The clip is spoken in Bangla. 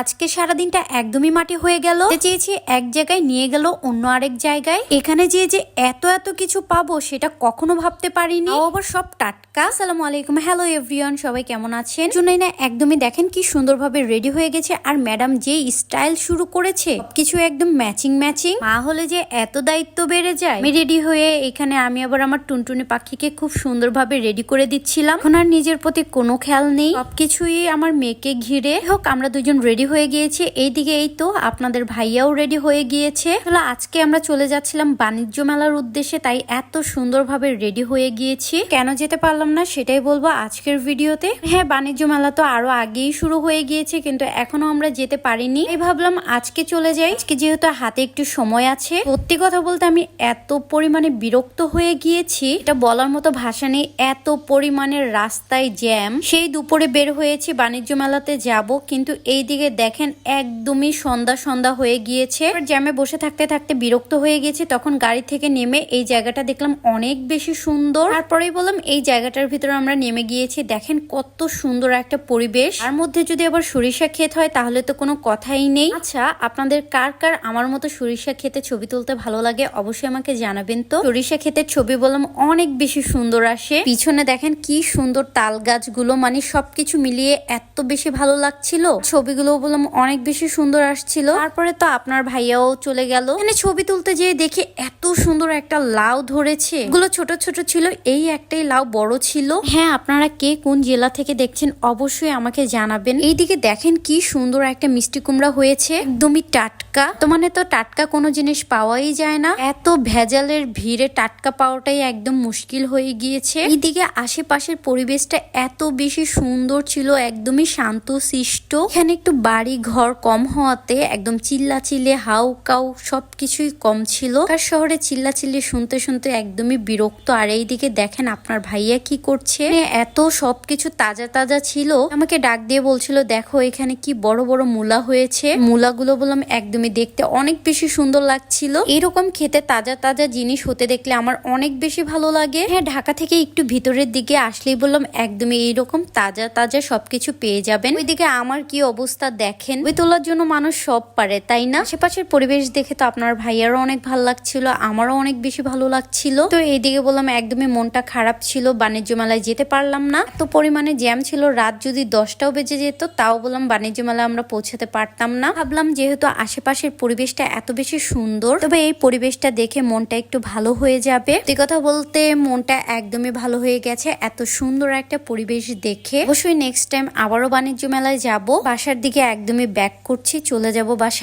আজকে সারা দিনটা একদমই মাটি হয়ে গেল। চেয়েছি এক জায়গায় নিয়ে গেল, অন্য আরেক জায়গায়। এখানে যে যে এত এত কিছু পাবো, সেটা কখনো ভাবতে পারিনি। আবার সব টাটকা আসসালামু আলাইকুম হ্যালো এভরিওয়ান সবাই কেমন আছেন? জন্যই না একদমই দেখেন কি সুন্দরভাবে রেডি হয়ে গেছে আর ম্যাডাম যে স্টাইল শুরু করেছে কিছু একদম ম্যাচিং ম্যাচিং মা হলে যে এত দায়িত্ব বেড়ে যায়। আমি রেডি হয়ে এখানে আমি আবার আমার টুনটুনি পাখিকে খুব সুন্দরভাবে রেডি করে দিচ্ছিলাম। এখন আর নিজের প্রতি কোনো খেয়াল নেই। সবকিছুই আমার মেয়েকে ঘিরে। হোক, আমরা দুজন রেডি হয়ে গিয়েছি। এইদিকে এই তো আপনাদের ভাইয়াও রেডি হয়ে গিয়েছে। তাহলে আজকে আমরা চলে যাচ্ছিলাম বাণিজ্য মেলার উদ্দেশ্যে, তাই এত সুন্দরভাবে রেডি হয়ে গিয়েছি। কেন যেতে পারলাম না, সেটাই বলব আজকের ভিডিওতে। হ্যাঁ বাণিজ্য মেলা তো আরও আগেই শুরু হয়ে গিয়েছে, কিন্তু এখনও আমরা যেতে পারিনি। এই ভাবলাম আজকে চলে যাই। আজকে যেহেতু হাতে একটু সময় আছে, সত্যি কথা বলতে আমি এত পরিমাণে বিরক্ত হয়ে গিয়েছি। এটা বলার মতো ভাষা নেই, এত পরিমাণের রাস্তায় জ্যাম। সেই দুপুরে বের হয়েছি, বাণিজ্য মেলাতে যাব, কিন্তু এই দিকে দেখেন একদমই সন্ধ্যা সন্ধ্যা হয়ে গিয়েছে। জ্যামে বসে থাকতে থাকতে বিরক্ত হয়ে গেছে, তখন গাড়ি থেকে নেমে এই জায়গাটা দেখলাম অনেক বেশি সুন্দর। তারপরেই বললাম, এই জায়গাটার ভিতরে আমরা নেমে গিয়েছি। দেখেন কত সুন্দর একটা পরিবেশ। তার মধ্যে যদি আবার সরিষা ক্ষেত হয়, তাহলে তো কোনো কথাই নেই। আচ্ছা আপনাদের কার কার আমার মতো সরিষা খেতে ছবি তুলতে ভালো লাগে অবশ্যই আমাকে জানাবেন তো। সরিষা ক্ষেতের ছবি বললাম, অনেক বেশি সুন্দর আসে। পিছনে দেখেন কি সুন্দর তাল গাছগুলো মানে সবকিছু মিলিয়ে এত বেশি ভালো লাগছিল। ছবিগুলো বললাম, অনেক বেশি সুন্দর আসছিল। তারপরে তো আপনার ভাইয়াও চলে গেল। এখানে ছবি তুলতে যেয়ে দেখে এত সুন্দর একটা লাউ ধরেছে। এগুলো ছোট ছোট ছিল, এই একটাই লাউ বড় ছিল? হ্যাঁ আপনারা কে কোন জেলা থেকে দেখছেন অবশ্যই আমাকে জানাবেন। এইদিকে দেখেন কি সুন্দর একটা মিষ্টি কুমড়া হয়েছে। একদমই টাটকা। তো মানে তো টাটকা কোনো জিনিস পাওয়াই যায় না। এত ভেজালের ভিড়ে টাটকা পাওয়াটাই একদম মুশকিল হয়ে গিয়েছে। এইদিকে আশেপাশের পরিবেশটা এত বেশি সুন্দর ছিল, একদমই শান্ত শিষ্ট এখানে একটু বাড়ি ঘর কম হওয়াতে একদম চিল্লা চিল্লে হাউ কাউ সবকিছুই কম ছিল। আর শহরে চিল্লা চিল্লি শুনতে শুনতে একদমই বিরক্ত। আর এইদিকে দেখেন আপনার ভাইয়া কি করছে? মানে এত সবকিছু তাজা তাজা ছিল। আমাকে ডাক দিয়ে বলছিল, দেখো এখানে কি বড় বড় মূলা হয়েছে। মূলাগুলো বললাম, একদমই দেখতে অনেক বেশি সুন্দর লাগছিল। এরকম খেতে তাজা তাজা জিনিস হতে দেখলে আমার অনেক বেশি ভালো লাগে। হ্যাঁ ঢাকা থেকে একটু ভিতরের দিকে আসলেই বললাম, একদমই এইরকম তাজা তাজা সবকিছু পেয়ে যাবেন। ওইদিকে আমার কি অবস্থা দেখেন, ওই তোলার জন্য মানুষ সব পারে, তাই না? আশেপাশের পরিবেশ দেখে তো আপনার ভাইয়ারও অনেক ভালো লাগছিল, আমারও অনেক বেশি ভালো লাগছিল। তো এইদিকে বললাম, একদমই মনটা খারাপ ছিল বাণিজ্য মেলায় যেতে পারলাম না। তো পরিমাণে জ্যাম ছিল, রাত যদি দশটাও বেজে যেত, তাও বললাম বাণিজ্য মেলায় আমরা পৌঁছাতে পারতাম না। ভাবলাম যেহেতু আশেপাশের পরিবেশটা এত বেশি সুন্দর, তবে এই পরিবেশটা দেখে মনটা একটু ভালো হয়ে যাবে। সত্যি কথা বলতে, মনটা একদমই ভালো হয়ে গেছে, এত সুন্দর একটা পরিবেশ দেখে। অবশ্যই নেক্সট টাইম আবারও বাণিজ্য মেলায় যাব, বাসার দিকে একদমই ব্যাক করছি, চলে যাব বাসা